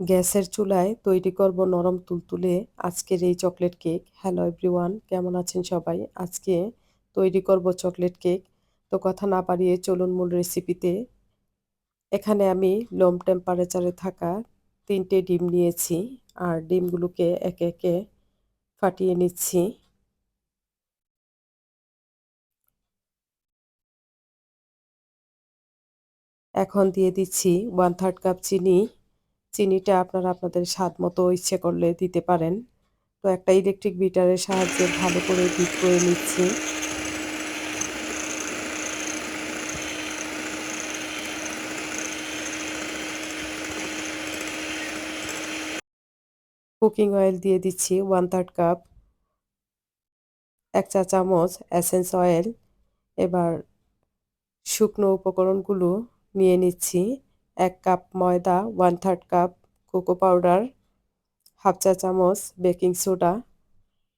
গ্যাসের চুলায় তৈরি করব নরম তুলতুলে আজকের এই চকলেট কেক। হ্যালো এভরিওয়ান কেমন আছেন সবাই? আজকে তৈরি করব চকলেট কেক। তো কথা না পারিয়ে চলুন মূল রেসিপিতে এখানে আমি লোম টেম্পারেচারে থাকা তিনটে ডিম নিয়েছি আর ডিমগুলোকে একে একে ফাটিয়ে নিচ্ছি। এখন দিয়ে দিচ্ছি ওয়ান থার্ড কাপ চিনি। চিনিটা আপনারা আপনাদের স্বাদ মতো ইচ্ছে করলে দিতে পারেন। তো একটা ইলেকট্রিক বিটারের সাহায্যে ভালো করে বিট করে নিচ্ছি। কুকিং অয়েল দিয়ে দিচ্ছি ওয়ান থার্ড কাপ এক চা চামচ অ্যাসেন্স অয়েল এবার শুকনো উপকরণগুলো নিয়ে নিচ্ছি। এক কাপ ময়দা one third cup cocoa powder half চা চামচ বেকিং সোডা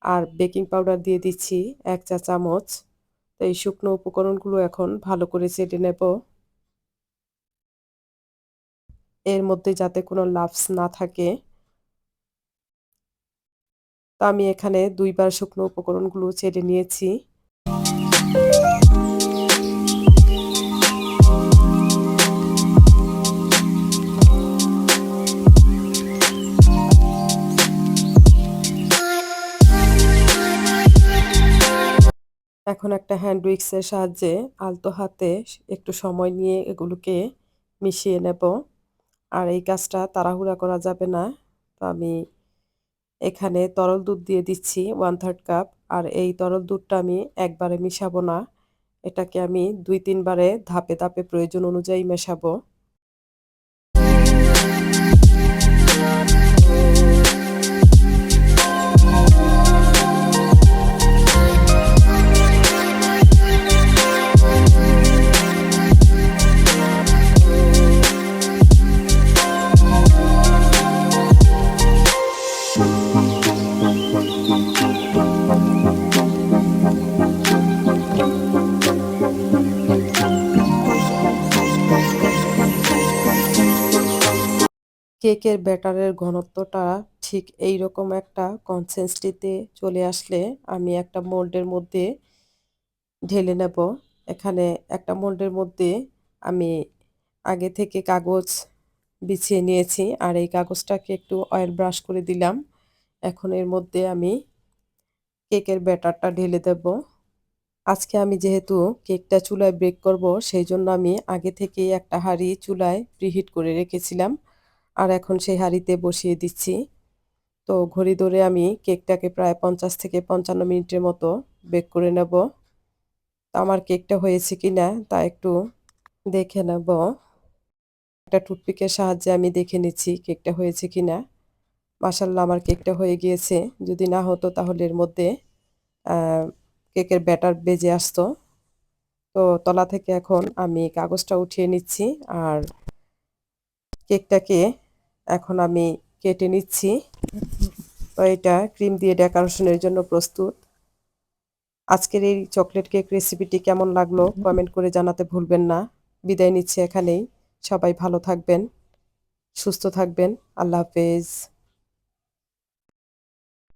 আর বেকিং পাউডার দিয়ে দিচ্ছি এক চা চামচ। তো এই শুকনো উপকরণগুলো এখন ভালো করে চেটে নেব। এর মধ্যে যাতে কোনো লাভস না থাকে। তো আমি এখানে দুইবার শুকনো উপকরণগুলো চেটে নিয়েছি। এখন একটা হ্যান্ড উইক্সের সাহায্যে আলতো হাতে একটু সময় নিয়ে এগুলোকে মিশিয়ে নেব। আর এই কাজটা তাড়াহুড়া করা যাবে না। তো আমি এখানে তরল দুধ দিয়ে দিচ্ছি ওয়ান থার্ড কাপ আর এই তরল দুধটা আমি একবারে মিশাবো না। এটাকে আমি দুই তিনবারে ধাপে ধাপে প্রয়োজন অনুযায়ী মেশাবো। কেকের ব্যাটারের ঘনত্বটা ঠিক এই রকম একটা কনসেন্সটিতে চলে আসলে আমি একটা মোল্ডের মধ্যে ঢেলে নেব। এখানে একটা মোল্ডের মধ্যে আমি আগে থেকে কাগজ বিছিয়ে নিয়েছি আর এই কাগজটাকে একটু অয়েল ব্রাশ করে দিলাম। এখন এর মধ্যে আমি কেকের ব্যাটারটা ঢেলে দেব। আজকে আমি যেহেতু কেকটা চুলায় ব্রেক করব, সেই জন্য আমি আগে থেকেই একটা হাঁড়ি চুলায় প্রিহিট করে রেখেছিলাম। আর এখন সেই হাঁড়িতে বসিয়ে দিচ্ছি। তো ঘড়ি ধরে আমি কেকটাকে প্রায় পঞ্চাশ থেকে পঞ্চান্ন মিনিটের মতো বেক করে নেব। তো আমার কেকটা হয়েছে কি না তা একটু দেখে নেব। একটা টুথপিকের সাহায্যে আমি দেখে নিচ্ছি কেকটা হয়েছে কি না। মাসাল্লাহ আমার কেকটা হয়ে গিয়েছে। যদি না হতো তাহলে এর মধ্যে কেকের ব্যাটার বেজে আসতো। তো তলা থেকে এখন আমি কাগজটা উঠিয়ে নিচ্ছি আর কেকটাকে এখন আমি কেটে নিচ্ছি। তো এটা ক্রিম দিয়ে ডেকোরেশনের জন্য প্রস্তুত। আজকের এই চকলেট কেক রেসিপিটি কেমন লাগল কমেন্ট করে জানাতে ভুলবেন না। বিদায় নিচ্ছি এখানেই। সবাই ভালো থাকবেন, সুস্থ থাকবেন। আল্লাহ হাফেজ।